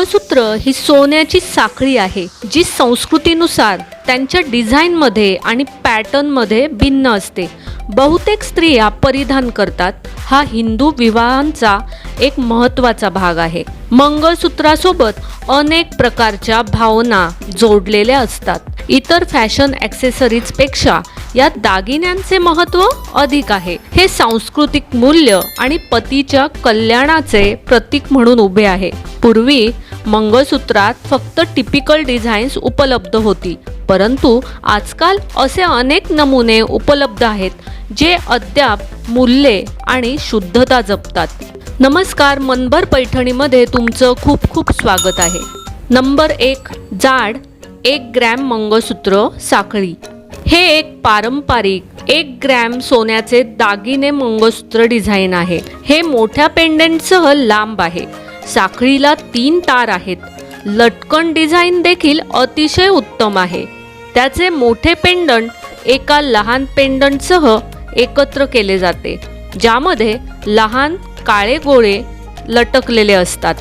मंगळसूत्र ही सोन्याची साखळी आहे जी संस्कृतीनुसार त्यांच्या डिझाईनमध्ये आणि पॅटर्नमध्ये भिन्न असते. बहुतेक स्त्रिया परिधान करतात. हा हिंदू विवाहांचा एक महत्त्वाचा भाग आहे. मंगळसूत्रासोबत अनेक प्रकारच्या भावना जोडलेल्या असतात. इतर फॅशन ॲक्सेसरीजपेक्षा या दागिन्यांचे महत्त्व अधिक आहे. हे सांस्कृतिक मूल्य आणि पतीच्या कल्याणाचे प्रतीक म्हणून उभे आहे. पूर्वी मंगळसूत्रात फक्त टिपिकल डिझाईन्स उपलब्ध होती. परंतु आजकाल असे अनेक नमुने उपलब्ध आहेत जे अद्याप मूल्ये आणि शुद्धता जपतात. नमस्कार मनभर पैठणीमध्ये तुमचं खूप खूप स्वागत आहे. नंबर एक जाड एक ग्रॅम मंगळसूत्र साखळी. हे एक पारंपरिक एक ग्रॅम सोन्याचे दागिने मंगळसूत्र डिझाईन आहे. हे मोठ्या पेंडेंटसह लांब आहे. साखळीला तीन तार आहेत. लटकन डिझाईन देखील अतिशय उत्तम आहे. त्याचे मोठे पेंडंट एका लहान पेंडंटसह एकत्र केले जाते ज्यामध्ये लहान काळे गोळे लटकलेले असतात.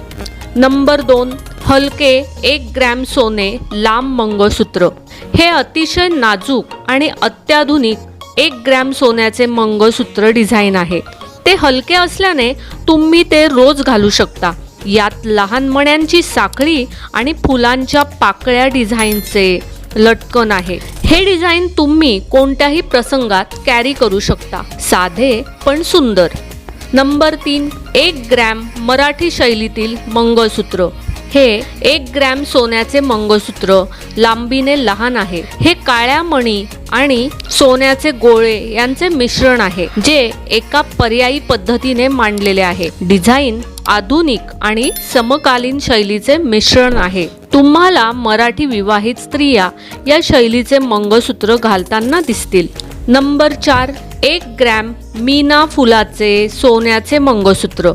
नंबर दोन हलके एक ग्रॅम सोने लांब मंगळसूत्र. हे अतिशय नाजूक आणि अत्याधुनिक एक ग्रॅम सोन्याचे मंगळसूत्र डिझाईन आहे. ते हलके असल्याने तुम्ही ते रोज घालू शकता. यात लहान मण्यांची साखळी आणि फुलांच्या पाकळ्या डिझाईनचे लटकन आहे. हे डिझाईन तुम्ही कोणत्याही प्रसंगात कॅरी करू शकता. साधे पण सुंदर. नंबर तीन एक ग्रॅम मराठी शैलीतील मंगळसूत्र. हे एक ग्रॅम सोन्याचे मंगळसूत्र लांबीने लहान आहे. हे काळ्या मणी आणि सोन्याचे गोळे यांचे मिश्रण आहे जे एका पर्यायी पद्धतीने मांडलेले आहे. डिझाईन आधुनिक आणि समकालीन शैलीचे मिश्रण आहे. तुम्हाला मराठी विवाहित स्त्रिया या शैलीचे मंगळसूत्र घालताना दिसतील. नंबर चार एक ग्रॅम मीना फुलाचे सोन्याचे मंगळसूत्र.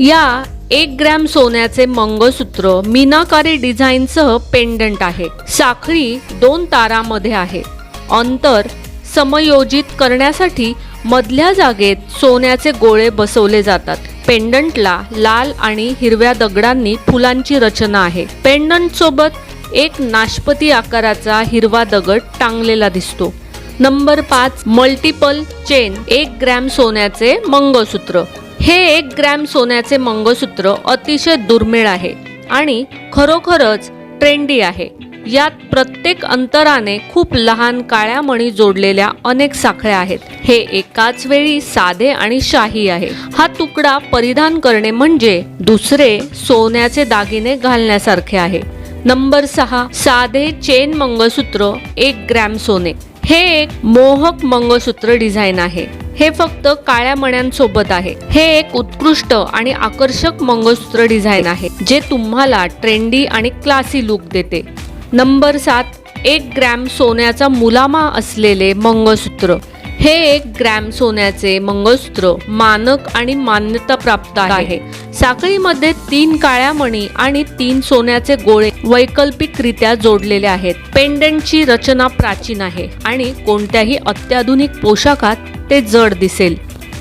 या एक ग्रॅम सोन्याचे मंगळसूत्र मीनाकारी डिझाईनसह पेंडंट आहे. साखळी दोन तारामध्ये आहे. अंतर समयोजित करण्यासाठी मधल्या जागेत सोन्याचे गोळे बसवले जातात. पेंडंटला लाल आणि हिरव्या दगडांनी फुलांची रचना आहे. पेंडंट सोबत एक नाशपती आकाराचा हिरवा दगड टांगलेला दिसतो. नंबर पाच मल्टिपल चेन एक ग्रॅम सोन्याचे मंगळसूत्र. हे एक ग्रॅम सोन्याचे मंगळसूत्र अतिशय दुर्मिळ आहे आणि खरोखरच ट्रेंडी आहे. यात प्रत्येक अंतराने खूप लहान काळ्या मणी जोडलेल्या अनेक साखळ्या आहेत. हे एकाच वेळी साधे आणि शाही आहे. हा तुकडा परिधान करणे म्हणजे दुसरे सोन्याचे दागिने घालण्यासारखे आहे. नंबर सहा साधे चेन मंगळसूत्र एक ग्रॅम सोने. हे एक मोहक मंगळसूत्र डिझाईन आहे. हे फक्त काळ्या मण्यांसोबत आहे. हे एक उत्कृष्ट आणि आकर्षक मंगळसूत्र डिझाईन आहे जे तुम्हाला ट्रेंडी आणि क्लासी लुक देते. नंबर सात एक ग्रॅम सोन्याचा मुलामा असलेले मंगळसूत्र. हे एक ग्रॅम सोन्याचे मंगळसूत्र मानक आणि मान्यता प्राप्त आहे. साखळीमध्ये तीन काळ्या मणी आणि तीन सोन्याचे गोळे वैकल्पिकरित्या जोडलेले आहेत. पेंडंटची रचना प्राचीन आहे आणि कोणत्याही अत्याधुनिक पोशाखात ते जड दिसेल.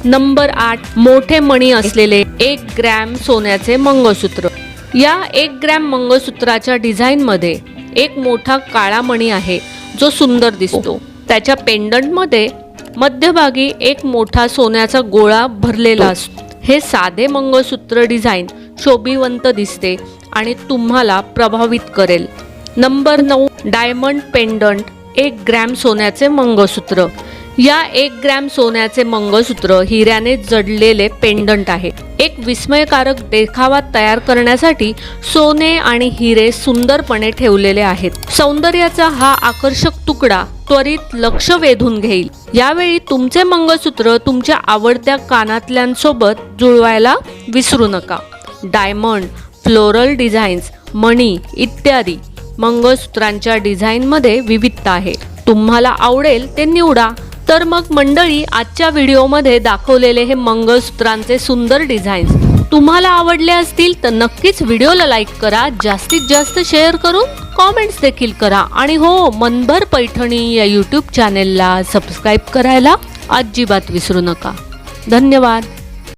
नंबर आठ मोठे मणी असलेले एक ग्रॅम सोन्याचे मंगळसूत्र. या एक ग्रॅम मंगळसूत्राच्या डिझाईनमध्ये एक मोठा काळा मणी आहे जो सुंदर दिसतो. त्याच्या पेंडंटमध्ये मध्यभागी एक मोठा सोन्याचा गोळा भरलेला असतो. हे साधे मंगळसूत्र डिझाईन शोभिवंत दिसते आणि तुम्हाला प्रभावित करेल. नंबर नऊ डायमंड पेंडंट एक ग्रॅम सोन्याचे मंगळसूत्र. या एक ग्रॅम सोन्याचे मंगळसूत्र हिऱ्याने जडलेले पेंडंट आहे. एक विस्मयकारक देखावा तयार करण्यासाठी सोने आणि हिरे सुंदरपणे ठेवलेले आहेत. सौंदर्याचा हा आकर्षक तुकडा त्वरित लक्ष वेधून घेईल. यावेळी तुमचे मंगळसूत्र तुमच्या आवडत्या कानातल्यांसोबत जुळवायला विसरू नका. डायमंड फ्लोरल डिझाईन्स मणी इत्यादी मंगळसूत्रांच्या डिझाईनमध्ये विविधता आहे. तुम्हाला आवडेल ते निवडा. तर मग मंडळी आजच्या व्हिडिओमध्ये दाखवलेले हे मंगळसूत्रांचे सुंदर डिझाईन्स तुम्हाला आवडले असतील तर नक्कीच व्हिडिओला लाईक करा जास्तीत जास्त शेअर करून कॉमेंट्स देखील करा. आणि हो मनभर पैठणी या यूट्यूब चॅनेलला सबस्क्राईब करायला अजिबात विसरू नका. धन्यवाद.